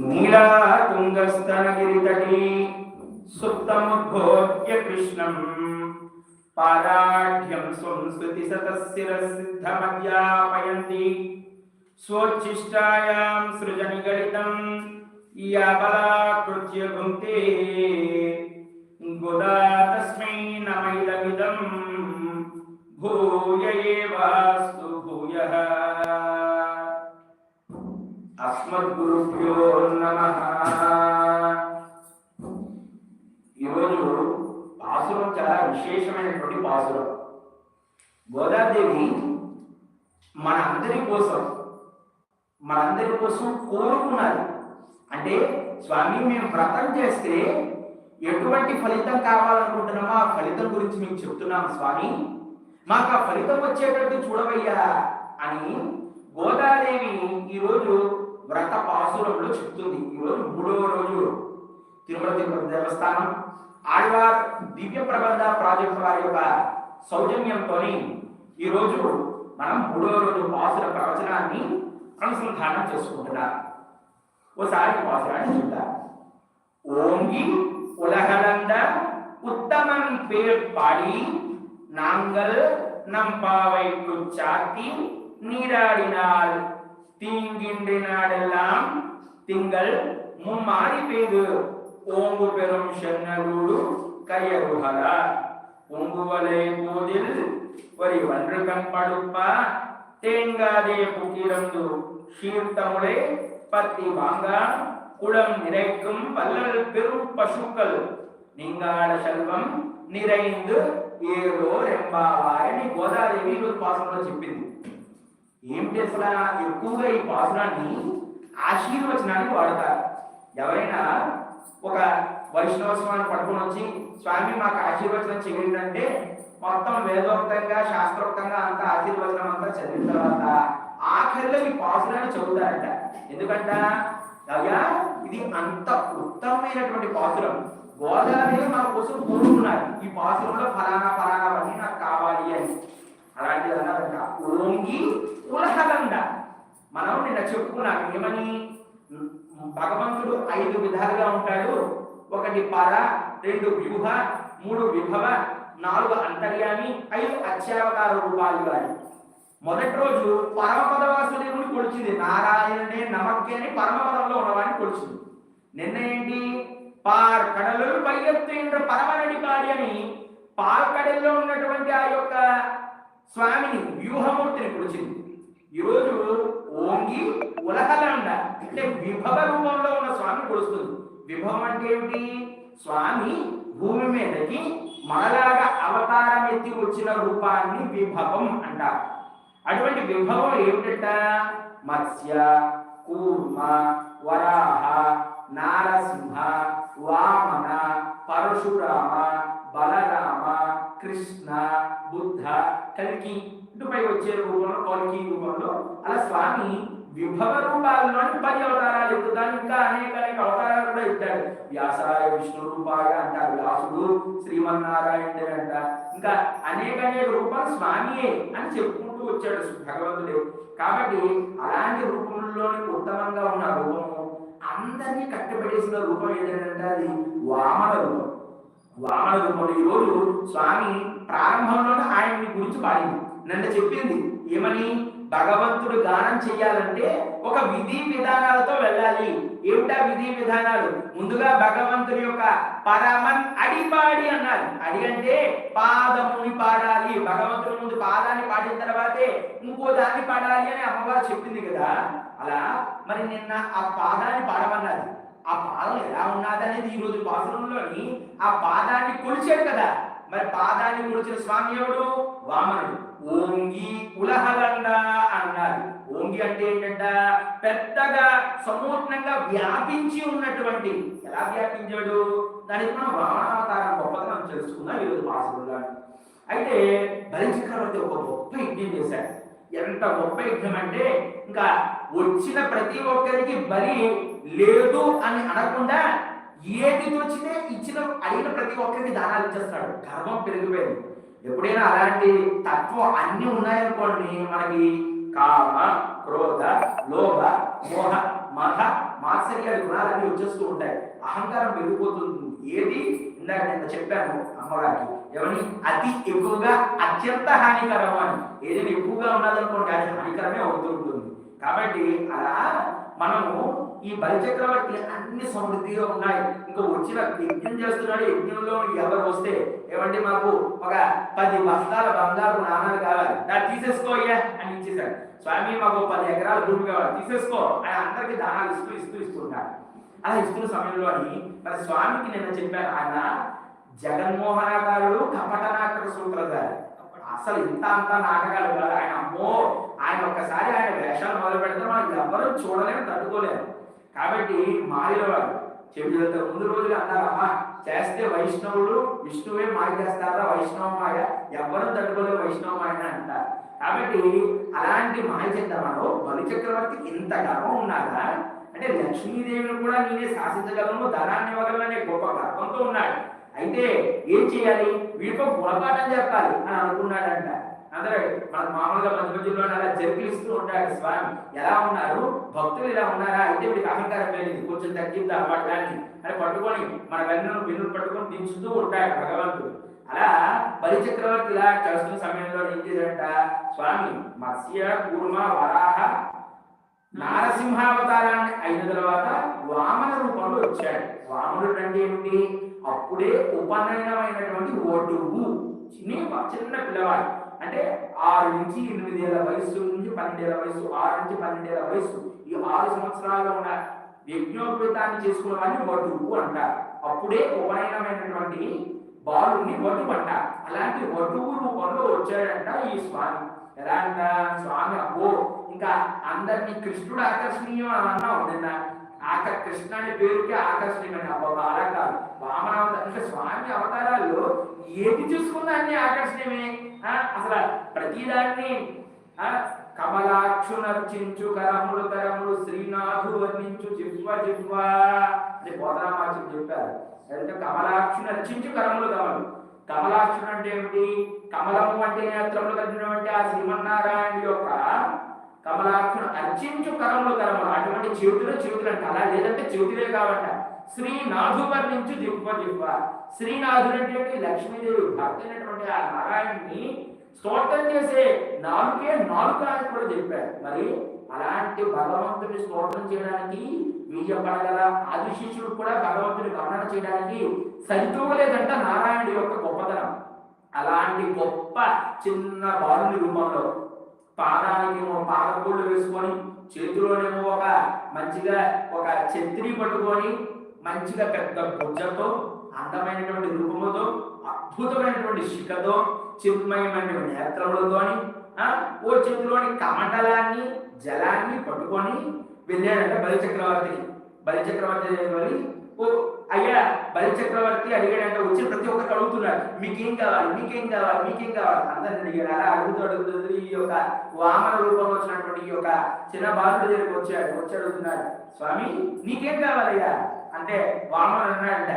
నీలా తుంగస్తనగిరితటి సుప్తముద్భోద్య కృష్ణం పాదాఢ్యం సంస్కృతి సతశిరసిద్ధమధ్యాపయంతి స్వోచ్ఛిష్టాయాం సృజనిగళితం యాబలాకృత్య భుంక్తే గుదా తస్మై నమైదమిదం భూయ ఏవాస్తు భూయః అస్మద్గురుభ్యో నమ. ఈరోజు పాసురం చాలా విశేషమైనటువంటి పాసురం. గోదాదేవి మన అందరి కోసం మనందరి కోసం కోరుకున్నది. అంటే స్వామి మేము వ్రతం చేస్తే ఎటువంటి ఫలితం కావాలనుకుంటున్నామో ఆ ఫలితం గురించి మేము చెప్తున్నాము స్వామి. మాకు ఆ ఫలితం వచ్చేటట్టు చూడవయ్యా అని గోదాదేవి ఈరోజు వ్రత పాసురంలో చెప్తుంది ఈరోజు మూడవ రోజు తిరుమల తిరుపతి దేవస్థానం ఆళ్వార్ దివ్య ప్రబంధ ప్రాజెక్ట్ వారి యొక్క సౌజన్యంతో ఈరోజు మనం మూడవ రోజు పాసుల ప్రవచనాన్ని అనుసంధానం చేసుకుంటున్నాం ఓసారి పాసురాన్ని చూద్దాం ఓంగి ఉలహలంద ఉత్తమం పేర్ పాడి நாங்கள் நம் பாவைக்கு சாத்தி நீராடினால் தீங்கின்ற நாடெல்லாம் திங்கள் மும்மாறி பெய்து ஓங்கு பெரும் சென்னலூடு கையருகல பொங்குவலை போதில் ஒரு ஒன்று கண் படுப்பா தேங்காதே புகிரந்து சீர்த்தமுளே பத்தி வாங்கா குளம் நிறைக்கும் வல்லல் பெரும் பசுக்கள் நீங்காட செல்வம் நிறைந்து ఏదో రెంబావాయని గోదాదేవి ఈరోజు పాసనలో చెప్పింది ఏమిటి అసలు ఎక్కువగా ఈ పాసురాన్ని ఆశీర్వచనానికి వాడతారు. ఎవరైనా ఒక వైష్ణవ స్వామిని పట్టుకొని వచ్చి స్వామి మాకు ఆశీర్వచనం చేయండి అంటే మొత్తం వేదోక్తంగా శాస్త్రోక్తంగా అంత ఆశీర్వచనం అంతా చదివిన తర్వాత ఆఖరిలో ఈ పాసురాన్ని చదువుతారంట. ఎందుకంట? అయ్యా ఇది అంత ఉత్తమమైనటువంటి పాసురం గోదావరి మన కోసం కోరుకున్నారు. ఈ పాసురంలో ఫలానా ఫలానా అన్నీ నాకు కావాలి అని. అలాంటిది అన్నారంట ఓంగి ఉలహలండ మనం నిన్న చెప్పుకున్నాం ఏమని? భగవంతుడు ఐదు విధాలుగా ఉంటాడు. ఒకటి పర రెండు వ్యూహ మూడు విభవ నాలుగు అంతర్యామి ఐదు అత్యావతార రూపాలు అని మొదటి రోజు పరమపద వాసుదేవుని కొలిచింది. నారాయణనే నమక్కి అని పరమపదంలో ఉన్నవాడిని కొలిచింది. నిన్న ఏంటి? పార్ కడలు పైఎత్తు పరమనడిపాడి అని పాల్కడల్లో ఉన్నటువంటి ఆ యొక్క స్వామిని వ్యూహమూర్తిని కొలిచింది ఈరోజు ఓంగి ఉలహలాండ అంటే విభవ రూపంలో ఉన్న స్వామి కొలుస్తుంది. విభవం అంటే ఏమిటి? స్వామి భూమి మీదకి మనలాగా అవతారం ఎత్తి వచ్చిన రూపాన్ని విభవం అంటారు. అటువంటి విభవం ఏమిటంట? మత్స్య కూర్మ వరాహ నారసింహ వామన పరశురామ బలరామ కృష్ణ బుద్ధ కలికి. ఇటుపై వచ్చే రూపంలో కలికి రూపంలో. అలా స్వామి విభవ రూపాల్లోని పది అవతారాలు ఎత్తుతాను ఇంకా అనేక అనేక అవతారాలు కూడా ఎత్తాడు వ్యాసరాయ విష్ణు రూపాయ అంటారు. వ్యాసుడు శ్రీమన్నారాయణుడు అంట ఇంకా అనేక అనేక రూపాలు స్వామియే అని చెప్పుకుంటూ వచ్చాడు భగవంతుడు కాబట్టి అలాంటి రూపంలోని ఉత్తమంగా ఉన్న రూపము అందరినీ కట్టబడేసిన రూపం ఏంటంటే అది వామన రూపం. వామన రూపం ఈరోజు స్వామి ప్రారంభంలోనే ఆయన్ని గురించి పాడింది. నన్ను చెప్పింది ఏమని? భగవంతుడు గానం చెయ్యాలంటే ఒక విధి విధానాలతో వెళ్ళాలి. ఏమిటా విధి విధానాలు? ముందుగా భగవంతుడి యొక్క పరమన్ అడిపాడి అన్నారు. అడి అంటే పాదముని పాడాలి. భగవంతుడి ముందు పాదాన్ని పాడిన తర్వాతే ఇంకో దాన్ని పాడాలి అని అమ్మవారు చెప్పింది కదా. అలా మరి నిన్న ఆ పాదాన్ని పాడమన్నది ఆ పాదం ఎలా ఉన్నది అనేది ఈ రోజు పాసురంలోని ఆ పాదాన్ని కొలిచాడు కదా. మరి పాదాన్ని కొలిచిన స్వామి ఎవడు? వామనుడు. ఓంగి ఉలహలండ అన్నారు ఓంగి అంటే ఏంటంట? పెద్దగా సమూర్ణంగా వ్యాపించి ఉన్నటువంటి. ఎలా వ్యాపించాడు? దానికి మనం వామనావతారం గొప్పగా మనం తెలుసుకుందాం ఈరోజు పాసురంలో అయితే బలిచక్రవర్తి ఒక గొప్ప యజ్ఞం చేశాడు. ఎంత గొప్ప యజ్ఞం అంటే ఇంకా వచ్చిన ప్రతి ఒక్కరికి బలి లేదు అని అనకుండా ఏది తోచితే ఇచ్చిన అడిగిన ప్రతి ఒక్కరికి దానాలు ఇచ్చేస్తాడు. గర్వం పెరిగిపోయింది. ఎప్పుడైనా అలాంటి తత్వం అన్ని ఉన్నాయనుకోండి మనకి కామ క్రోధ లోభ మోహ మహ మాత్సర్య గుణాలన్నీ వచ్చేస్తూ ఉంటాయి. అహంకారం పెరిగిపోతుంది. ఏది? ఇందాక నేను చెప్పాను అమ్మగారికి ఎవరి అతి ఎక్కువగా అత్యంత హానికరం అని. ఏదైనా ఎక్కువగా ఉన్నదనుకోండి అది హానికరమే అవుతూ ఉంటుంది కాబట్టి అలా మనము ఈ బలిచక్రవర్తి అన్ని సమృద్ధిగా ఉన్నాయి. ఇంకా వచ్చిన యజ్ఞం చేస్తున్నాడు. యజ్ఞంలో ఎవరు వస్తే ఏమంటే మాకు ఒక పది బస్తాల బంగారు నాణాలు కావాలి. దాన్ని తీసేసుకో అయ్యా అని ఇచ్చేసాడు స్వామి మాకు పది ఎకరాల భూమి కావాలి. తీసేసుకో. అని అందరికి దానాలు ఇస్తూ ఇస్తూ ఇస్తుంటాడు అలా ఇస్తున్న సమయంలోని మరి స్వామికి నిన్న చెప్పాను ఆయన జగన్మోహనకారుడు కపట సూత్రధారి. అసలు ఇంత అంత నాటకాలు కాదు ఆయన అమ్మో ఆయన ఒక్కసారి ఆయన వేషాలు మొదలు పెడితే మనం ఎవరు చూడలేము తట్టుకోలేము. కాబట్టి మాయలవాడు చెబుతంత ముందు రోజులు అన్నారమ్మా చేస్తే వైష్ణవుడు విష్ణువే మాయ చేస్తారా? వైష్ణవ మాయ? ఎవ్వరూ తట్టుకోలేదు వైష్ణవ మాయ అని అంటారు. కాబట్టి అలాంటి మాయ చేద్దామనో బలి చక్రవర్తి ఇంత గర్వం ఉన్నారా అంటే లక్ష్మీదేవిని కూడా నేనే శాసించగలను ధనాన్ని ఇవ్వగలను అనే గొప్ప గర్వంతో ఉన్నాడు. అయితే ఏం చేయాలి? వీడికో గుణపాఠం చెప్పాలి అని అనుకున్నాడంట. అందరూ మన మామూలుగా మధ్య అలా జరిపిస్తూ ఉంటాడు స్వామి. ఎలా ఉన్నారు? భక్తులు ఇలా ఉన్నారా? అయితే వీడికి అహంకారం పెరిగింది కొంచెం తగ్గిద్దా పట్టడానికి అని పట్టుకొని మన వెన్నును వెన్నును పట్టుకొని దించుతూ ఉంటాడు భగవంతుడు. అలా బలి చక్రవర్తి ఇలా చేస్తున్న సమయంలో ఏం చేశాడంట? స్వామి మత్స్య కూర్మ వరాహ నారసింహావతారాన్ని అయిన తర్వాత వామన రూపంలో వచ్చాడు. వామనుడు అంటే ఏమిటి? అప్పుడే ఉపనయనమైనటువంటి ఓటువు చిన్న చిన్న పిల్లవాడు. అంటే ఆరు నుంచి ఎనిమిది ఏళ్ళ వయసు నుంచి పన్నెండేళ్ళ వయసు ఆరు నుంచి పన్నెండేళ్ళ వయసు ఈ ఆరు సంవత్సరాల్లో ఉన్న యజ్ఞోపేతాన్ని చేసుకున్న వాడిని వటువు అంటారు. అప్పుడే ఉపనయనమైనటువంటి బాలుని వటువు అంటారు అలాంటి వటువు రూపంలో వచ్చాడంట ఈ స్వామి. ఎలా అంట? స్వామి అబ్బో ఇంకా అందరినీ కృష్ణుడు ఆకర్షణీయం అని అన్నా నిన్న. ఆక కృష్ణ అనే పేరుకి ఆకర్షణీయమైన అబ్బా అలా కాదు వామన అవతారం ఇంకా స్వామి అవతారాల్లో ఏది చూసుకున్నా అన్ని ఆకర్షణీయమే. అసలు ప్రతిదాన్ని కమలాక్షునర్చించు కరములు కరములు శ్రీనాథు వర్ణించు జిహ్వ జిహ్వ అని బోధనామాచం చెప్పారు. అంటే కమలాక్షు కరములు కమలు కమలాక్షుడు అంటే ఏమిటి? కమలము అంటే నేత్రములు కలిగినటువంటి ఆ శ్రీమన్నారాయణ యొక్క కమలాక్షుడు అర్చించు కరములు కరములు అటువంటి చెవితులు చెవితులు అంటే అలా లేదంటే చెవితులే కావట. శ్రీనాథు వర్ణించు దివ్వ దివ్వ శ్రీనాథుడు అంటే లక్ష్మీదేవి భక్తి అయినటువంటి ఆ నారాయణ్ని స్తోత్రం చేసే నాలుగే నాలుగు అని కూడా చెప్పారు. మరి అలాంటి భగవంతుని స్తోత్రం చేయడానికి వీయపడగల ఆది శిష్యుడు కూడా భగవంతుని వర్ణన చేయడానికి సరితూగలేదంట నారాయణుడి యొక్క గొప్పతనం. అలాంటి గొప్ప చిన్న బాలుని రూపంలో పాదానికేమో పాదపూళ్ళు వేసుకొని చేతిలోనేమో ఒక మంచిగా ఒక ఛత్రి పట్టుకొని మంచిగా పెద్ద భుజంతో అందమైనటువంటి రూపముతో అద్భుతమైనటువంటి శిఖతో చిరుమయమైనటువంటి నేత్రములతోని ఆ, ఓ చేతిలోని కమండలాన్ని జలాన్ని పట్టుకొని వెళ్ళాడంట బలి బలిచక్రవర్తి బలి చక్రవర్తి వెళ్ళి ఓ అయ్యా బలి చక్రవర్తి అడిగాడంట వచ్చి ప్రతి ఒక్కరు అడుగుతున్నారు మీకేం కావాలి? మీకేం కావాలి? మీకేం కావాలి? అందరిని అడిగాడు. అలా అడుగుతూ అడుగుతూ ఈ యొక్క వామన రూపంలో వచ్చినటువంటి ఈ యొక్క చిన్న బాలుడి దగ్గరికి వచ్చాడు. వచ్చి అడుగుతున్నాడు స్వామి నీకేం కావాలయ్యా అంటే వామనుడు అన్నాడంట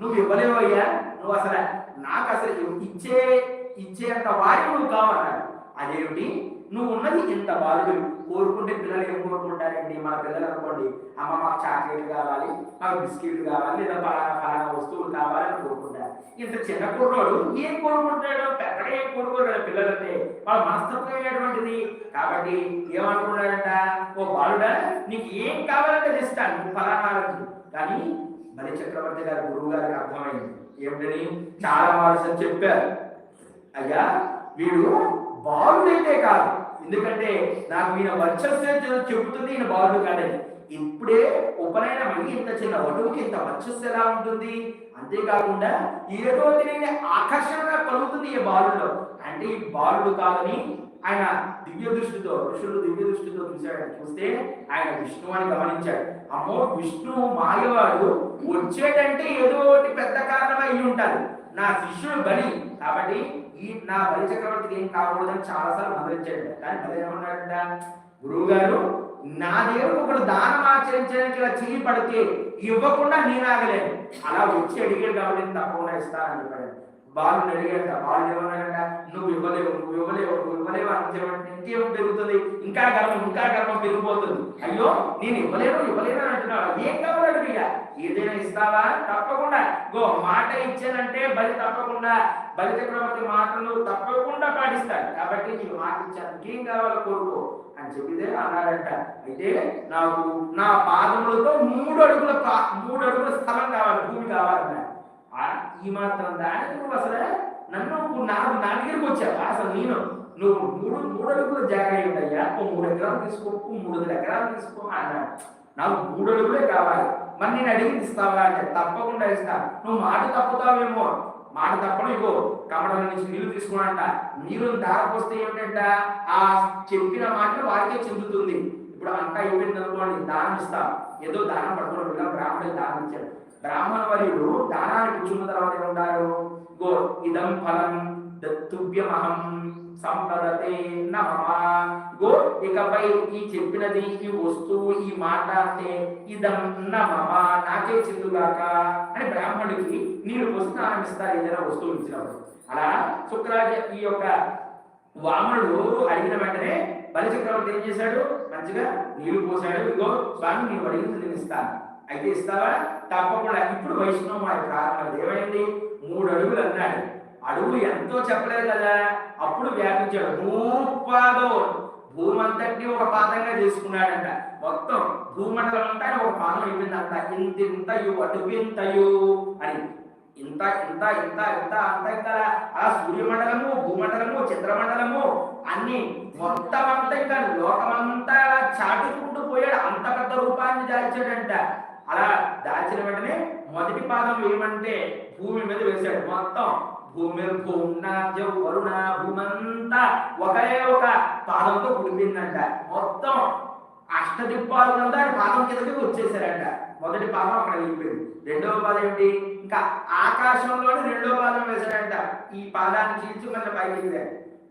నువ్వు ఇవ్వలేవు అయ్యా. నువ్వు అసలు నాకు అసలు ఇచ్చే ఇచ్చేంత వారికి నువ్వు కావన్నాడు అదేమిటి? నువ్వు ఉన్నది ఇంత బాలుడు కోరుకుంటే పిల్లలు ఏం కోరుకుంటారండి? మన పిల్లలు అనుకోండి అమ్మ మాకు చాక్లెట్ కావాలి మాకు బిస్కెట్లు కావాలి లేదా పలానా పలానా వస్తువులు కావాలని కోరుకుంటారు. ఇంత చిన్న కుర్రోడు ఏం కోరుకుంటాడు? పెద్దగా ఏం కోరుకోరు పిల్లలంటే. వాళ్ళ మనస్తత్వమైనటువంటిది కాబట్టి ఏమనుకున్నాడంట ఓ బాలుడా నీకు ఏం కావాలంటే ఇస్తాను. నువ్వు ఫలానా కానీ బలి చక్రవర్తి గారి గురువు గారికి అర్థమైంది. ఏమిటని చాలా వాళ్ళు చెప్పారు. అయ్యా వీడు బాలుడైతే కాదు. ఎందుకంటే నాకు ఈయన వర్చస్సే చెబుతుంది ఈయన బాలుడు కాదని ఇప్పుడే ఉపనయనమై ఇంత చిన్న వటువుకి ఇంత వర్చస్సు ఎలా ఉంటుంది? అంతేకాకుండా ఏదో తెలియని ఆకర్షణగా కలుగుతుంది ఈ బాలుడులో. అంటే ఈ బాలుడు కాదని ఆయన దివ్య దృష్టితో ఋషులు దివ్య దృష్టితో చూశాడు. చూస్తే ఆయన విష్ణువాన్ని గమనించాడు. అమ్మో విష్ణువు మాయవాడు వచ్చేటంటే ఏదో ఒకటి పెద్ద కారణమై ఉంటాడు. నా శిష్యుడు బలి. కాబట్టి ఈ నా బలి చక్రవర్తికి ఏం కాకూడదని చాలాసార్లు మందలించాడు కానీ బలి ఏమన్నాడంట? గురువు గారు నా దేవుడు ఒకడు దానం ఆచరించడానికి ఇలా చెయ్యి పడితే ఇవ్వకుండా నేను ఆగలేను. అలా వచ్చి అడిగాడు కాబట్టి తప్పకుండా ఇస్తానని చెప్పాడు బాలు అడిగాట బాలు ఏమన్నాడట నువ్వు ఇవ్వలేవు నువ్వు ఇవ్వలేవు నువ్వు ఇవ్వలేవు అని చెప్పండి ఇంకేం పెరుగుతుంది? ఇంకా గర్వం ఇంకా గర్వం పెరిగిపోతుంది. అయ్యో నేను ఇవ్వలేను ఇవ్వలేను అంటున్నాడు. ఏం కావాలి అడిగా ఏదైనా ఇస్తావా? తప్పకుండా. గో మాట ఇచ్చానంటే బలి తప్పకుండా. బలి చక్రవర్తి మాటలు తప్పకుండా పాటిస్తాడు. కాబట్టి నీకు మాట ఇచ్చాను ఇంకేం కావాలో కోరుకో? అని చెప్పితే అన్నాడంట. అయితే నాకు నా పాదములతో మూడు అడుగుల మూడు అడుగుల స్థలం కావాలి భూమి కావాలన్నాడు ఈ మాత్రం దానికి నువ్వు అసలు నన్ను నువ్వు నా నా దగ్గరికి వచ్చావా? అసలు నేను నువ్వు మూడు మూడు అడుగుల జాగా ఏంటయ్యా మూడు ఎకరాలు తీసుకో మూడు వందల ఎకరాలు తీసుకో అన్నాడు. నాకు మూడు అడుగులే కావాలి. మరి నేను అడిగి ఇస్తావా అంటే తప్పకుండా ఇస్తా. నువ్వు మాట తప్పుతావేమో. మాట తప్పను ఇగో కమడం నుంచి నీళ్ళు తీసుకున్నాంట నీరు దారకొస్తే ఏమిటంట? ఆ చెప్పిన మాట వారికే చెందుతుంది. ఇప్పుడు అంతా అయిపోయింది అనుకోండి దానం ఇస్తా. ఏదో దానం పడుతున్నాడు బ్రాహ్మణుడు దానం ఇచ్చాడు బ్రాహ్మణ వర్యుడు దానానికి కూర్చున్న తర్వాత ఏమంటారు? గో ఇదం ఫలం దత్తుభ్యమహం సంపదతే నమః. గో ఇకపై ఈ చెప్పినది ఈ వస్తువు ఈ మాట అంటే ఇదం నమః. నాకే చెందుగాక అని బ్రాహ్మణుడికి నీరు పోసి ఆనందిస్తారు ఏదైనా వస్తువు ఇచ్చినప్పుడు అలా శుక్రాచార్య ఈ యొక్క వామనుడు అడిగిన వెంటనే బలి చక్రవర్తి ఏం చేశాడు? మంచిగా నీళ్ళు పోసాడు ఇగో స్వామి నీవు అడిగింది నేను ఇస్తాను. అయితే ఇస్తావా? తప్పకుండా. ఇప్పుడు వైష్ణవ వారి ప్రారంభం ఏమైంది? మూడు అడుగులు అన్నాడు. అడుగులు ఎంతో చెప్పలేదు కదా? అప్పుడు వ్యాపించాడు. భూపాదో భూమంతటిని ఒక పాదంగా తీసుకున్నాడంట మొత్తం భూమండలం అంతా ఒక పాదం అయిపోయిందంట. ఇంత ఇంతయు అటుపింతయు అని. ఇంత ఇంత ఇంత ఇంత అంత ఇంత ఆ సూర్యమండలము భూమండలము చంద్రమండలము అన్ని మొత్తం అంతా ఇంకా లోకమంతా అలా చాటుకుంటూ పోయాడు. అంత పెద్ద రూపాన్ని దాల్చాడంట. అలా దాచిన వెంటనే మొదటి పాదం ఏమంటే భూమి మీద వేశాడు. మొత్తం భూమి భూమ్నాద్య వరుణ భూమంతా ఒకే ఒక పాదంతో కుడిపిందంట మొత్తం అష్టదిప్పాలంతా ఆయన పాదం కిందకి వచ్చేసారంట. మొదటి పాదం అక్కడ వెళ్ళిపోయింది రెండవ పాదం ఏంటి ఇంకా ఆకాశంలోని రెండో పాదం వేశాడంట. ఈ పాదాన్ని చీల్చి మన పైకి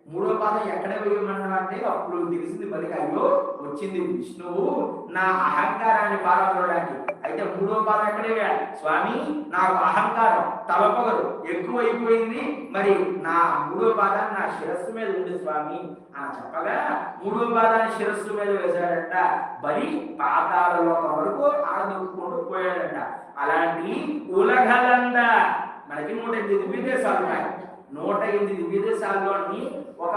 మూడో పాదం ఎక్కడ వేయమన్నా అంటే అప్పుడు తెలిసింది బలికి అయ్యో వచ్చింది విష్ణువు నా అహంకారాన్ని పాల్గొనడానికి అయితే మూడో పాదం ఎక్కడే వేయాలి స్వామి నాకు అహంకారం తలపగలు ఎక్కువైపోయింది మరి నా మూడో పాదాన్ని నా శిరస్సు మీద ఉంది స్వామి. అని చెప్పగా మూడో పాదాన్ని శిరస్సు మీద వేశాడంట. బలి పాతాల లోకం వరకు ఆడదుకుంటూ పోయాడంట. అలాంటి ఉలగలంద మనకి నూట ఎనిమిది విదేశాలు ఉన్నాయి. నూట ఎనిమిది విదేశాల్లోని ఒక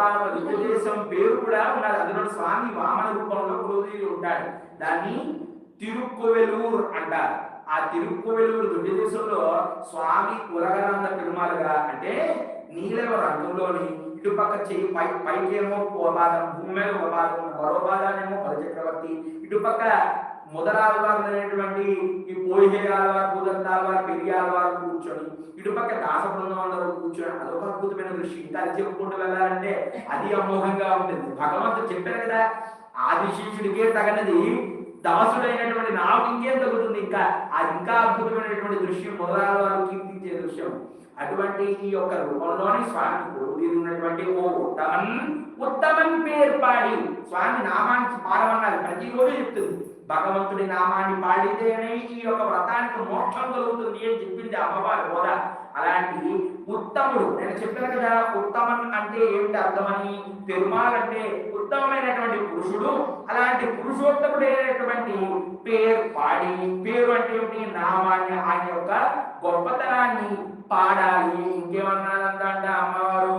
విదేశం పేరు కూడా ఉన్నది. అందులో స్వామి వామన రూపంలో కొలువుతీరి ఉంటాడు దాన్ని తిరుక్కువెలూరు అంటారు. ఆ తిరుక్కువెలూరు దుర్గదేశంలో స్వామి కులగనంద తిరుమలగా అంటే నీలవ రంగంలోని ఇటుపక్క చెయ్యి పై పైకేమో ఓ పాదం భూమి మీద ఒక పాదం మరో పాదానేమో బలచక్రవర్తి ఇటుపక్క మొదలాల్వారు అనేటువంటి ఈ పోయిహే కుదంతాలవారు పూదంతాల్వారు కూర్చొని ఇటుపక్క దాస బృందం కూర్చొని అదొక అద్భుతమైన దృష్టి ఇంకా అది చెప్పుకుంటూ వెళ్ళాలంటే అది అమోఘంగా ఉంటుంది. భగవంతుడు చెప్పారు కదా ఆదిశేషుడికే తగనది. దాసుడైనటువంటి నాకు ఇంకేం తగ్గుతుంది ఇంకా అది ఇంకా అద్భుతమైనటువంటి దృశ్యం మొదలాల్వారు కీర్తించే దృశ్యం. అటువంటి ఈ యొక్క రూపంలోని స్వామి కొడుకు ఉన్నటువంటి ఓ ఉత్తమన్ ఉత్తమన్ పేర్పాడి. స్వామి నామాన్ని పాడమన్నారు ప్రతిరోజు చెప్తుంది. భగవంతుడి నామాన్ని పాడితేనే ఈ యొక్క వ్రతానికి మోక్షం కలుగుతుంది అని చెప్పింది అమ్మవారి హోద అలాంటి ఉత్తముడు నేను చెప్పాను కదా ఉత్తమన్ అంటే ఏమిటి అర్థమని? పెరుమాల్ అంటే ఉత్తమమైనటువంటి పురుషుడు అలాంటి పురుషోత్తముడైనటువంటి పేరు పాడి పేరు అంటే ఏమిటి? నామాన్ని ఆయన యొక్క గొప్పతనాన్ని పాడాలి. ఇంకేమన్నారంటే అమ్మవారు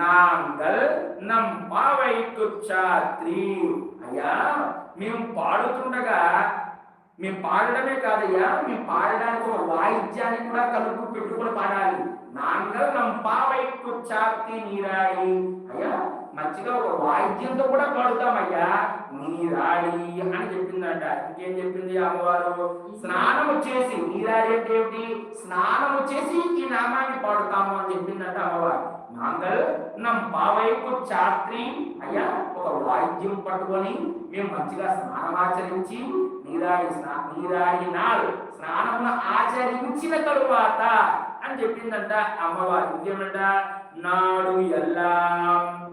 నాంగల్ నంపావై కుచ్చాత్రి అయ్యా మేము పాడుతుండగా మేము పాడడమే కాదయ్యా మేము పాడడానికి ఒక వాయిద్యాన్ని కూడా కలుపు పెట్టుకుని పాడాలి. నాంగల్ నంపావై కుచ్చాత్రి నీరాడి అయ్యా మంచిగా ఒక వాయిద్యంతో కూడా పాడుతామయ్యా. నీరాడి అని చెప్పిందంట. ఇంకేం చెప్పింది అమ్మవారు? స్నానము చేసి నీరాడి అంటే ఏమిటి? స్నానము చేసి ఈ నామాన్ని పాడుతాము అని చెప్పిందంట అమ్మవారు. నాంగల్ నం పావైపు చాత్రి అయ్యా వాయిద్యం పట్టుకొని మేము మంచిగా స్నానం ఆచరించి నీరాడి స్నా నీరాయి నాడు స్నానమును ఆచరించిన తరువాత అని చెప్పిందంట అమ్మవారు. ఇంకేమంట నాడు ఎల్లా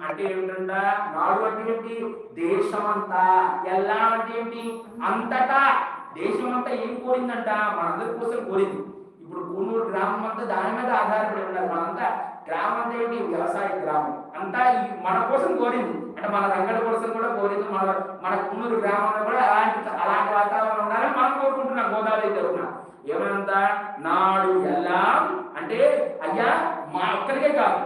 అంటే ఏమిటంట? నాడు అంటే ఏంటి? దేశమంతా. ఎల్లా అంటే ఏంటి? అంతటా. దేశమంతా ఏం కోరిందంట? మనందరి కోసం కోరింది. ఇప్పుడు కూనూరు గ్రామం అంతా దాని మీద ఆధారపడి ఉన్నారు మనంతా గ్రామం అంటే ఏంటి వ్యవసాయ గ్రామం. అంతా ఈ మన కోసం కోరింది అంటే మన రంగడి కోసం కూడా కోరింది మన మన కుమ్మూరు గ్రామంలో కూడా అలాంటి అలాంటి వాతావరణం ఉండాలని మనం కోరుకుంటున్నాం. గోదావరి తరఫున. ఏమంత నాడు ఎలా అంటే అయ్యా మా ఒక్కరికే కాదు.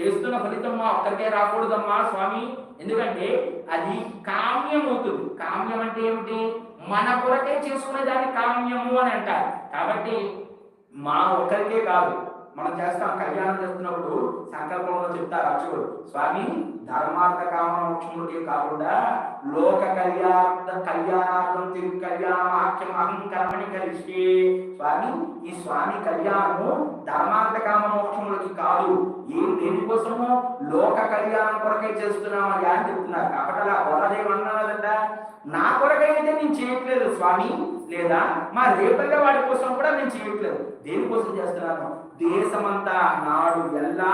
చేస్తున్న ఫలితం మా ఒక్కరికే రాకూడదమ్మా స్వామి. ఎందుకంటే అది కామ్యం అవుతుంది కామ్యం అంటే ఏమిటి? మన కొరకే చేసుకునే దాన్ని కామ్యము అని అంటారు. కాబట్టి మా ఒక్కరికే కాదు. మనం చేస్తాం. కళ్యాణం చేస్తున్నప్పుడు సంకల్పంలో చెప్తారు అర్చకుడు స్వామి ధర్మార్థ కామ మోక్షములకే కాకుండా లోక కళ్యాణ కళ్యాణార్థం తిరు కళ్యాణమాఖ్యం అహంకర్మని కలిసి స్వామి ఈ స్వామి కళ్యాణము ధర్మార్థ కామ మోక్షములకి కాదు. ఏం దేనికోసము? లోక కళ్యాణం కొరకై చేస్తున్నామని అని చెప్తున్నారు. కాబట్టి అలా వరదేమన్నదంట నా కొరకైతే నేను చేయట్లేదు స్వామి లేదా మా రేపల్లె వాడి కోసం కూడా నేను చేయట్లేదు. దేనికోసం చేస్తున్నాను దేశమంతా నాడు ఎలా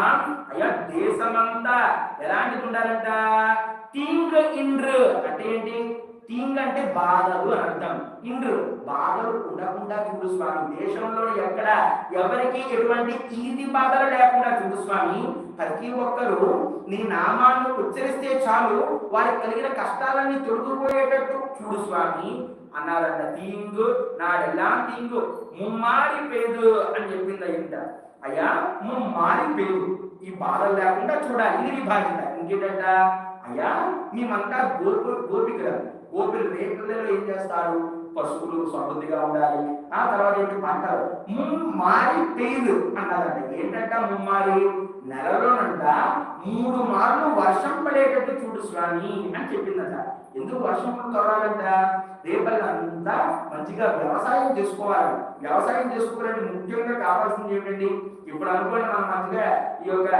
అయ్యా దేశమంతా ఎలాంటి అంటుంటారంట తింగ్ ఇండ్రు అంటే ఏంటి? తింగ్ అంటే బాధలు అని అర్థం. ఇండ్రు బాధలు ఉండకుండా చూడు స్వామి దేశంలో ఎక్కడ ఎవరికి ఎటువంటి ఈది బాధలు లేకుండా చూడు స్వామి ప్రతి ఒక్కరూ నీ నామాన్ని ఉచ్చరిస్తే చాలు వారికి కలిగిన కష్టాలన్నీ తొలగిపోయేటట్టు చూడు స్వామి అన్నారంట. తీంగు నాడెల్లా తీంగు ముమ్మారి పేదు అని చెప్పింది అయ్యింట అయ్యా ముమ్మారి పేదు. ఈ బాధలు లేకుండా చూడాలి ఇది నీ బాధ్యత ఇంకేంటంట అయ్యా మేమంతా గోపు గోపికలు. గోపిలు రేపులలో ఏం చేస్తారు? పశువులు సమృద్ధిగా ఉండాలి. ఆ తర్వాత ఏంటి పంటలు? ముమ్మారి పేరు అన్నదంట ఏంటంట ముమ్మారి? నెలలోనంట మూడు మార్లు వర్షం పడేటట్టు చూడు స్వామి అని చెప్పిందట. ఎందుకు వర్షం కురవాలంట? రేపల్లంతా మంచిగా వ్యవసాయం చేసుకోవాలి. వ్యవసాయం చేసుకోవాలంటే ముఖ్యంగా కావాల్సింది ఏంటండి? ఇప్పుడు అనుకోండి మనం మంచిగా ఈ యొక్క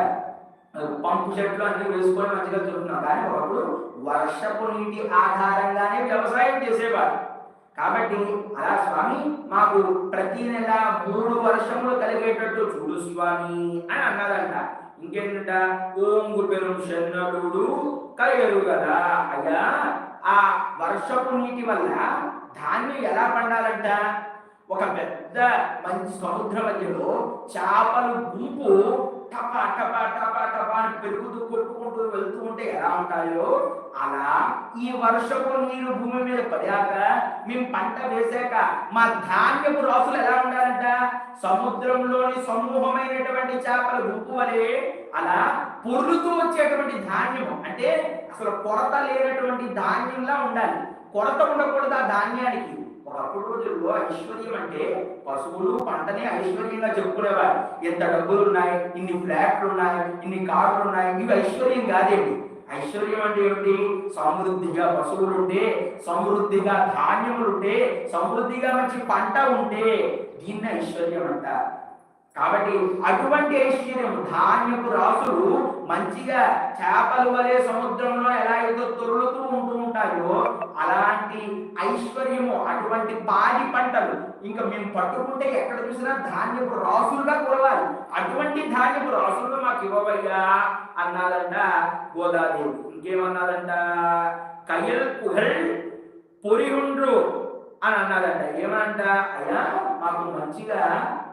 పంపు చెట్లు అన్ని వేసుకొని మంచిగా తిరుగుతున్నాం కానీ ఒకప్పుడు వర్షపు నీటి ఆధారంగానే వ్యవసాయం చేసేవారు. కాబట్టి అలా స్వామి మాకు ప్రతి నెల మూడు వర్షములు కలిగేటట్టు చూడు స్వామి అని అన్నదంట. ఇంకేంట ఓం పెరుం శన్నడు కలిగరు కదా. అయ్యా ఆ వర్షపు నీటి వల్ల ధాన్యం ఎలా పండాలంట? ఒక పెద్ద మంచి సముద్ర మధ్యలో చేపలు గుంపు టపా టపా టపా టపా అని పెరుగుతూ కొట్టుకుంటూ వెళ్తూ ఉంటే ఎలా ఉంటాయో? అలా ఈ వర్షపు నీరు భూమి మీద పడాక మేము పంట వేసాక మా ధాన్యపు రాసులు ఎలా ఉండాలంట? సముద్రంలోని సమూహమైనటువంటి చేపల గుంపు వలె అలా పొర్లుతూ వచ్చేటువంటి ధాన్యం అంటే అసలు కొరత లేనటువంటి ధాన్యంలా ఉండాలి. కొరత ఉండకూడదు ఆ ధాన్యానికి. ఒకప్పుడు రోజుల్లో ఐశ్వర్యం అంటే పశువులు పంటనే ఐశ్వర్యంగా చెప్పుకునేవారు. ఎంత డబ్బులు ఉన్నాయి ఇన్ని ఫ్లాట్లు ఉన్నాయి ఇన్ని కార్లు ఉన్నాయి ఇవి ఐశ్వర్యం కాదేంటి? ఐశ్వర్యం అంటే ఏమిటి? సమృద్ధిగా పశువులు ఉంటే సమృద్ధిగా ధాన్యములు ఉంటే సమృద్ధిగా మంచి పంట ఉంటే దీన్ని ఐశ్వర్యం అంటారు. కాబట్టి అటువంటి ఐశ్వర్యం ధాన్యపు రాసులు మంచిగా చేపల వలె సముద్రంలో ఎలా ఏదో తొరులుతూ ఉంటూ ఉంటాయో అలాంటి ఐశ్వర్యము అటువంటి పాడి పంటలు ఇంకా మేము పట్టుకుంటే ఎక్కడ చూసినా ధాన్యపు రాసులుగా కొరవాలి అటువంటి ధాన్యపు రాసులు మాకు ఇవ్వవయ్యా అన్నాదంట గోదాదేవి. ఇంకేమన్నాదంట కయల్ కుహల్ పొరిగుండ్రు అని అన్నాదంట ఏమంట? అయ్యా మాకు మంచిగా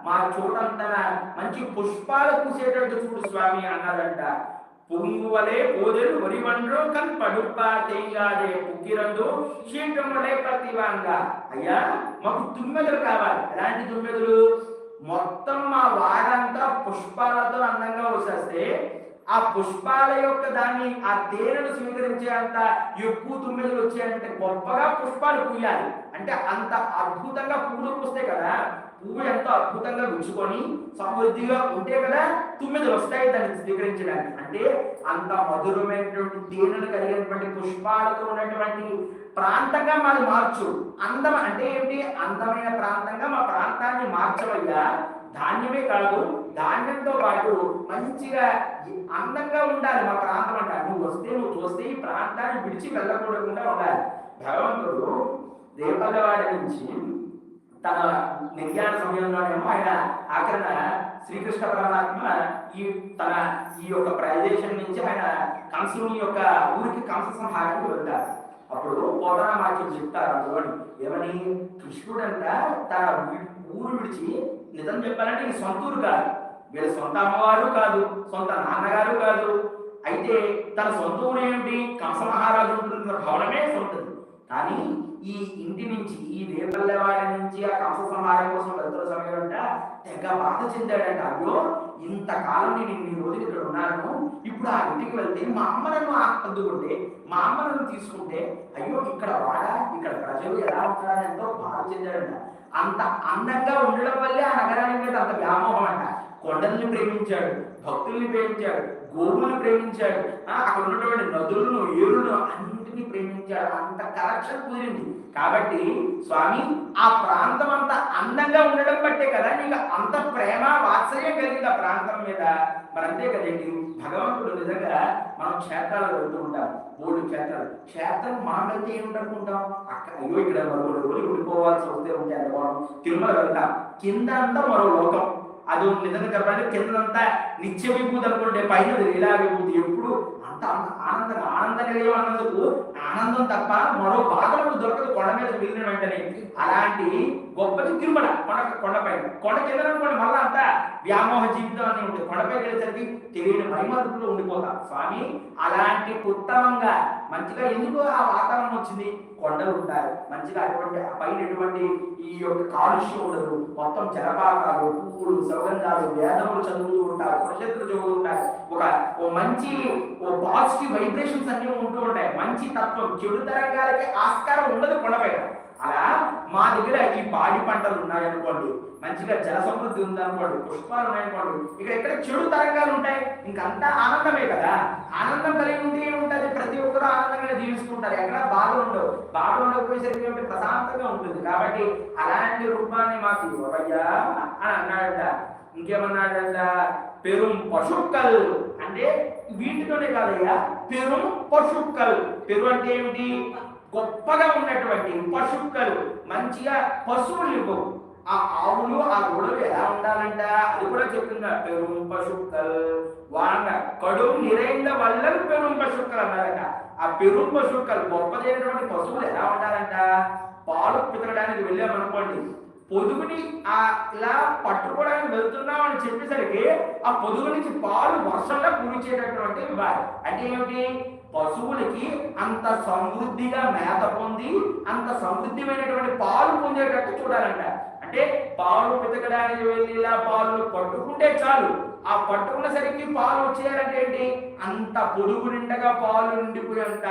మా చూడంతన మంచి పుష్పాలు పూసేటట్టు చూడు స్వామి అన్నాదంట. పొంగువలే పోదెలు ఒరివండ్రు కన్ పడుప్ప తెయ్యాలే పుగ్గిరందు శీఘ్రములే ప్రతివాంగా. అయ్యా మాకు తుమ్మెదలు కావాలి. ఎలాంటి తుమ్మెదలు మొత్తం మా వారంతా పుష్పాలతో అందంగా వచ్చేస్తే ఆ పుష్పాల యొక్క దాన్ని ఆ తేనెను స్వీకరించే అంత ఎక్కువ తుమ్మెదలు వచ్చాయంటే గొప్పగా పుష్పాలు పూయాలి. అంటే అంత అద్భుతంగా పువ్వులు పూస్తాయి కదా. పువ్వు ఎంతో అద్భుతంగా ఉంచుకొని సమృద్ధిగా ఉంటే కదా తుమ్మెదలు వస్తాయి దాన్ని స్వీకరించడానికి. అంటే అంత మధురమైనటువంటి తేనెను కలిగినటువంటి పుష్పాలతో ఉన్నటువంటి ప్రాంతంగా మాది మార్చు. అందం అంటే ఏంటి? అందమైన ప్రాంతంగా మా ప్రాంతాన్ని మార్చవయ్యా ధాన్యమే కాదు ధాన్యంతో పాటు మంచిగా అందంగా ఉండాలి మా ప్రాంతం అంట నువ్వు వస్తే నువ్వు చూస్తే ఈ ప్రాంతాన్ని విడిచి వెళ్ళకూడకుండా ఉండాలి. భగవంతుడు దేవలవాడి నుంచి తన నిర్యాణ సమయంలోనేమో ఆయన ఆఖరిన శ్రీకృష్ణ పరమాత్మ ఈ తన ఈ యొక్క ప్రదేశం నుంచి ఆయన కంసుని యొక్క ఊరికి కంస సంహారానికి వెళ్తారు అప్పుడు పౌరాణమాచ్యం చెప్తారు అందులోని ఏమని? కృష్ణుడంట తన ఊరు విడిచి నిజం చెప్పాలంటే ఈ సొంత ఊరు కాదు. వీళ్ళ సొంత అమ్మవారు కాదు సొంత నాన్నగారు కాదు. అయితే తన సొంత ఊరు ఏమిటి? కంస మహారాజు ఉంటున్న భవనమే సొంతది. కానీ ఈ ఇంటి నుంచి ఈ రేపల్లెవాడి ఆ కోసం వెళ్తున్న సమయంలో తెగ బాధ చెందాడంట. అయ్యో ఇంతకాలం నేను ఇన్ని రోజులు ఇక్కడ ఉన్నాను. ఇప్పుడు ఆ ఇంటికి వెళ్తే మా అమ్మ నన్ను అందుకుంటే మా అమ్మ నన్ను తీసుకుంటే అయ్యో ఇక్కడ వాడ ఇక్కడ ప్రజలు ఎలా ఉంటారని ఎంతో బాధ చెందాడంట. అంత అందంగా ఉండడం వల్లే ఆ నగరానికి మీద అంత వ్యామోహం అంట. కొండల్ని ప్రేమించాడు భక్తుల్ని ప్రేమించాడు గోవుల్ని ప్రేమించాడు. అక్కడ ఉన్నటువంటి నదులను ఏరులను అన్నింటినీ ప్రేమించాడు. అంత కలెక్షన్ కుదిరింది. కాబట్టి స్వామి ఆ ప్రాంతం అంత అందంగా ఉండడం బట్టే కదా నీకు అంత ప్రేమ వాత్సల్యం కలిగింది ఆ ప్రాంతం మీద. మరంతే అంతే కదండి. భగవంతుడు నిజంగా మనం క్షేత్రాలు వెళ్తూ ఉంటాం. మూడు క్షేత్రాలు. క్షేత్రం మనం వెళ్తే ఏమిటనుకుంటాం అక్కడ అయ్యో ఇక్కడ మరో రోజులు ఉండిపోవాల్సి వస్తే ఉంటే అనుకోవడం తిరుమల వెళ్తాం. కింద అంతా మరో లోకం. అది నిజంగా చెప్పాలంటే కిందంతా నిత్య విభూతి అనుకుంటే పైన లీలా విభూతి. ఎప్పుడు అంత ఆనందంగా ఆనంద నిలయం అన్నందుకు ఆనందం తప్ప మరో బాధలు దొరకదు. కొండ మీద వెళ్ళిన వెంటనే. అలాంటి గొప్పది తిరుమల. కొండ కొండపై. కొండ కింద అనుకోండి మళ్ళా అంతా వ్యామోహ జీవితం అని ఉంటుంది. కొండపై వెళ్ళేసరికి తెలియని మైమరుపులో ఉండిపోతాం. స్వామి అలాంటి ఉత్తమంగా మంచిగా ఎందుకు ఆ వాతావరణం వచ్చింది? కొండలు ఉంటాయి మంచిగా అటువంటి ఆ పైన ఎటువంటి ఈ యొక్క కాలుష్యం ఉండదు. మొత్తం జలపాతాలు పువ్వులు సౌగంధాలు వేదములు చదువుతూ ఉంటారు. ఉపనిషత్తులు చదువుతూ ఉంటారు. ఒక ఓ మంచి ఓ పాజిటివ్ వైబ్రేషన్స్ అన్ని ఉంటూ ఉంటాయి. మంచి తత్వం. చెడు తరంగాలకి ఆస్కారం ఉండదు కొండపై అలా మా దగ్గర ఈ పాడి పంటలు ఉన్నాయనుకోండి మంచిగా జల సమృద్ధి ఉందనుకోండి పుష్పాలు ఉన్నాయనుకోండి ఇక్కడ ఎక్కడ చెడు తరంగాలు ఉంటాయి ఇంకంతా ఆనందమే కదా. ఆనందం కలిగి ఉంటే ఉంటుంది ప్రతి ఒక్కరు ఆనందంగా జీవిస్తుంటారు. ఎక్కడ బాధ ఉండవు. బాధ ఉండకపోయేసరికి ప్రశాంతంగా ఉంటుంది. కాబట్టి అలాంటి రూపాన్ని మాకు ఇవ్వవయ్యా అని అన్నాడట. ఇంకేమన్నాడంట? పెరుం పశుక్కల్ అంటే వీటితోనే కాదయ్యా. పెరుం పశుక్కల్. పెరు అంటే ఏమిటి? గొప్పగా ఉన్నటువంటి పశుక్కలు మంచిగా పశువులు ఇవ్వవు ఆ ఆవులు ఆ గొడవలు ఎలా ఉండాలంట? అది కూడా చెప్తున్నా పెరుం పశుక్కలు వాన. కడుం నిరైన వల్ల పెరుం పశుక్కలు అన్నారట. ఆ పెరుం పశుక్కలు గొప్పదైనటువంటి పశువులు ఎలా ఉండాలంట? పాలు పితకడానికి వెళ్ళామనుకోండి పొదుగుని ఆ ఇలా పట్టుకోవడానికి వెళ్తున్నాం అని చెప్పేసరికి ఆ పొదుగు నుంచి పాలు వర్షంలో కురిచేటటువంటి వారు. అంటే ఏమిటి? పశువులకి అంత సమృద్ధిగా మేత పొంది అంత సమృద్ధిమైనటువంటి పాలు పొందేటట్టు చూడాలంట. అంటే పాలు పితకడానికి వెళ్ళి ఇలా పాలు పట్టుకుంటే చాలు. ఆ పట్టుకున్న సరికి పాలు వచ్చేయాలంటే ఏంటి? అంత పొడుగు నిండగా పాలు నిండిపోయేంత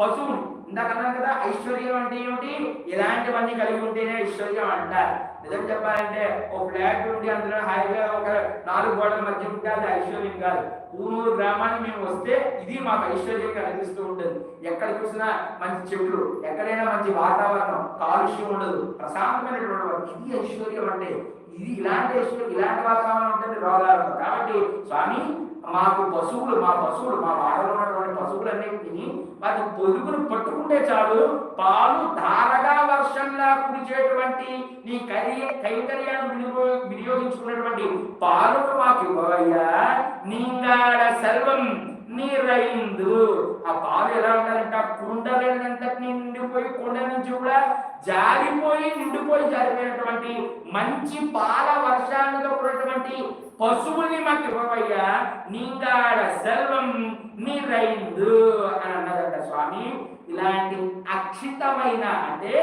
పశువులు ఇందాక అన్నాను కదా ఐశ్వర్యం అంటే ఏమిటి? ఇలాంటివన్నీ కలిగి ఉంటేనే ఐశ్వర్యం అంటారు. నిజం చెప్పాలంటే ఒక ఫ్లాట్ ఉండి అందులో హాయిగా ఒక నాలుగు గోడల మధ్య ఉంటే అది ఐశ్వర్యం కాదు. ఊరూరు గ్రామానికి మేము వస్తే ఇది మాకు ఐశ్వర్యంగా అనిపిస్తూ ఉంటుంది. ఎక్కడ చూసినా మంచి చెట్లు ఎక్కడైనా మంచి వాతావరణం కాలుష్యం ఉండదు. ప్రశాంతమైనటువంటి ఇది ఐశ్వర్యం అంటే ఇది ఇలాంటి ఐశ్వర్యం ఇలాంటి వాతావరణం ఉంటుంది రోగాలు కాబట్టి స్వామి మాకు పశువులు మా పశువులు మా వాడలో ఉన్నటువంటి వాటి పొదుగును పట్టుకుంటే చాలు. పాలు ధారగా వర్షంలా కురిచేటువంటి నీ కరి కైంకర్యాన్ని వినియో వినియోగించుకున్నటువంటి పాలను మాకు ఇవ్వవయ్యా నీంగాడ సర్వం నీరైందు. ఆ పాలు ఎలా ఉండాలంట ఆ కుండలంతటిని నిండిపోయి కుండ నుంచి కూడా జారిపోయి నిండిపోయి జారిపోయినటువంటి మంచి పాల వర్షాలతో కూడినటువంటి పశువుల్ని మాకు ఇవ్వవయ్యా. నీకాడ సర్వం నీరైందు అని అన్నదట స్వామి. ఇలాంటి అక్షితమైన అంటే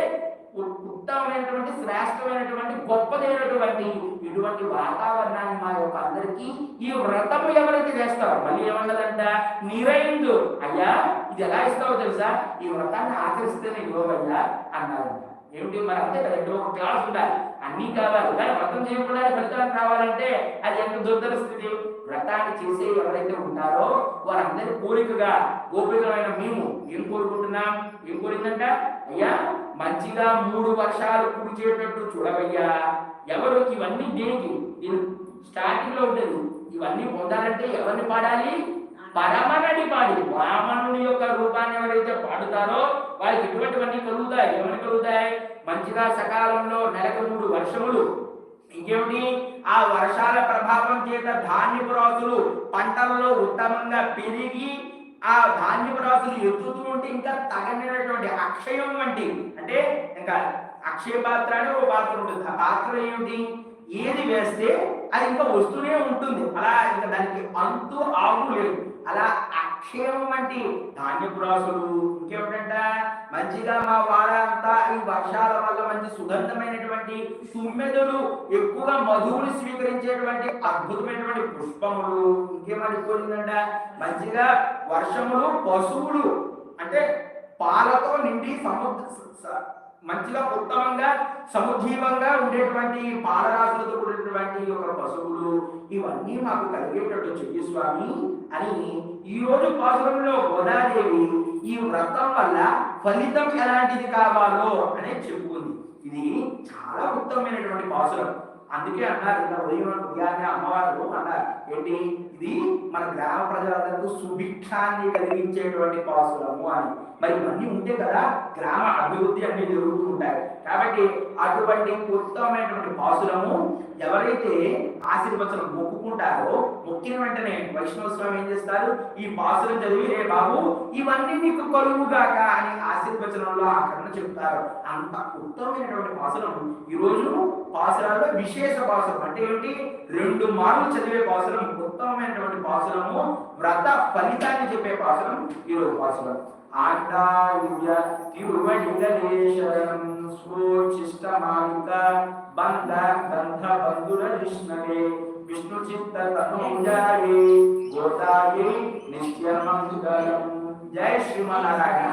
ఉత్తమమైనటువంటి శ్రేష్టమైనటువంటి గొప్పదైనటువంటి ఇటువంటి వాతావరణాన్ని మా యొక్క అందరికీ ఈ వ్రతము ఎవరైతే చేస్తారో మళ్ళీ ఏమన్నదంట నిరైందు. అయ్యా ఇది ఎలా ఇస్తావో తెలుసా? ఈ వ్రతాన్ని ఆచరిస్తేనే ఇవ్వవయ్యా అన్నారంట. ఏమిటి మరి అంతే కదండి ఒక క్లాస్ ఉండాలి. అన్నీ కావాలి. కానీ వ్రతం చేయకుండా ఫలితాలు రావాలంటే అది ఎంత దుర్దర స్థితి? వ్రతాన్ని చేసే ఎవరైతే ఉంటారో వారందరి కోరికగా గోపికమైన మేము ఏం కోరుకుంటున్నాం? ఏం కోరిందంట? అయ్యా మంచిగా మూడు వర్షాలు కురిచేటట్టు చూడవయ్యా. ఎవరు? ఇవన్నీ దేనికి? ఇది స్టార్టింగ్లో ఉంటుంది ఇవన్నీ పొందాలంటే ఎవరిని పాడాలి? పరమనడి పాడి వామనుని యొక్క రూపాన్ని ఎవరైతే పాడుతారో వారికి ఎటువంటివన్నీ కలుగుతాయి. ఏమని కలుగుతాయి? మంచిగా సకాలంలో నెలకు మూడు వర్షములు. ఇంకేమిటి? ఆ వర్షాల ప్రభావం చేత ధాన్యపు రాజులు పంటలలో ఉత్తమంగా పెరిగి ఆ ధాన్యపు రాజులు ఎత్తుతూ ఉంటే ఇంకా తగనటువంటి అక్షయం వంటి అంటే ఇంకా అక్షయ పాత్ర అని ఒక పాత్ర ఉంటుంది. ఆ పాత్ర ఏమిటి? ఏది వేస్తే అది ఇంకా వస్తూనే ఉంటుంది. అలా ఇంకా దానికి అంతు ఆవు లేదు. అలా అక్షయం వంటి ధాన్యపురాసులు ఇంకేమిటంట మంచిగా మా వారంతా ఈ వర్షాల వల్ల మంచి సుగంధమైనటువంటి తుమ్మెదలు ఎక్కువగా మధువుని స్వీకరించేటువంటి అద్భుతమైనటువంటి పుష్పములు ఇంకేమని మంచిగా వర్షములు పశువులు అంటే పాలతో నిండి సముద్ర మంచిగా ఉత్తమంగా సముజీవంగా ఉండేటువంటి పాలరాశులతో కూడినటువంటి ఒక పశువులు ఇవన్నీ మాకు కలిగేటట్టు చెయ్యి స్వామి అని ఈ రోజు పాసురంలో గోదాదేవి ఈ వ్రతం వల్ల ఫలితం ఎలాంటిది కావాలో అనేది చెప్పుకుంది. ఇది చాలా ఉత్తమమైనటువంటి పాసురం అందుకే అన్నారు ఉదయం ఉదయాన్నే అమ్మవారు అన్నారు ఏంటి? ఇది మన గ్రామ ప్రజలందరికీ సుభిక్షాన్ని కలిగించేటువంటి పాసులము అని. మరి ఇవన్నీ ఉంటే కదా గ్రామ అభివృద్ధి అన్ని జరుగుతూ ఉంటాయి కాబట్టి అటువంటి ఉత్తమమైనటువంటి పాసులము ఎవరైతే ఆశీర్వచనం మొక్కుకుంటారో మొక్కిన వెంటనే వైష్ణవ స్వామి ఏం చేస్తారు? ఈ పాసురం చదివి రే బాబు ఇవన్నీ నీకు కలుగుగాక అని ఆశీర్వచనంలో ఆకరణ చెప్తారు. అంత ఉత్తమమైనటువంటి పాసురం ఈ రోజు పాసురాల్లో విశేష పాసురం అంటే ఏంటి రెండు మార్లు చదివే పాసులం ఉత్తమమైనటువంటి పాసులము వ్రత ఫలితాన్ని చెప్పే పాసులం ఈ రోజు పాసురం ఆండాయుజ తిరువడిగలేశరం బంధ బంధ బంధుర విష్ణవే విష్ణు చిత్త తనోజాయే గోదాయే నిత్యమంగళం. జై శ్రీమన్నారాయణ